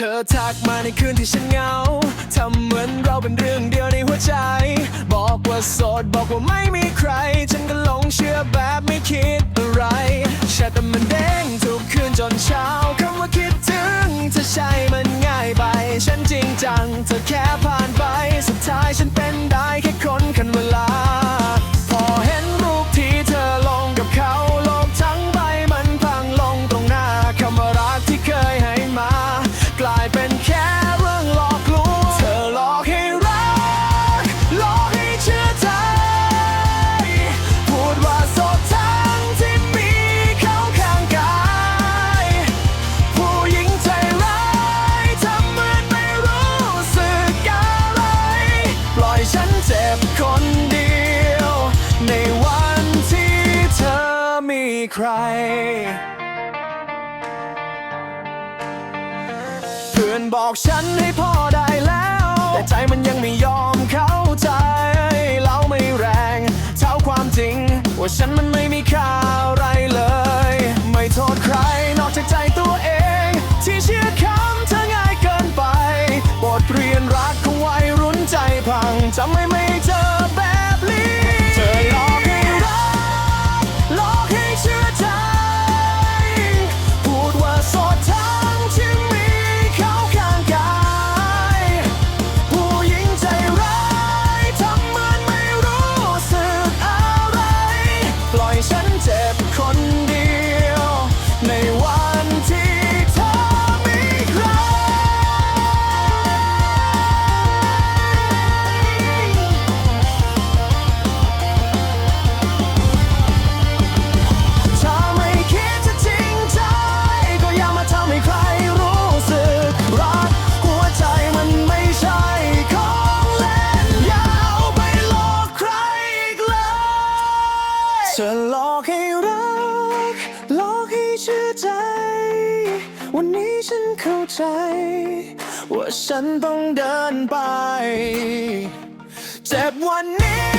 เธอทักมาในคืนที่ฉันเหงา ทำเหมือนเราเป็นเรื่องเดียวในหัวใจ บอกว่าโสดบอกว่าไม่มีใคร ฉันก็หลงเชื่อแบบไม่คิดอะไรแชทแต่มันเด้งทุกคืนจนเช้า คำว่าคิดถึงเธอใช่มันง่ายไป ฉันจริงจังเธอแค่ผ่า เป็นแค่เรื่องหลอกลวงเธอหลอกให้รัก หลอกให้เชื่อใจ พูดว่าโสดทั้งที่มีเขาข้างกาย ผู้หญิงใจร้ายทำเหมือนไม่รู้สึกอะไร ปล่อยฉันเจ็บคนเดียว ในวันที่เธอมีใคร พื่อนบอกฉันให้พอได้แล้ว แต่ใจมันยังไม่ยอมเข้าใจเราไม่แรงเท่าความจริง ว่าฉันมันไม่มีค่าอะไรเลย ไม่โทษใครนอกจากใจตัวเอง ที่เชื่อคำเธอง่ายเกินไป บทเรียนรักของวัยรุ่นใจพังจำไม่ไม่เจอ ใจ วันนี้ฉันเข้าใจ ว่าฉันต้องเดินไป เจ็บวันนี้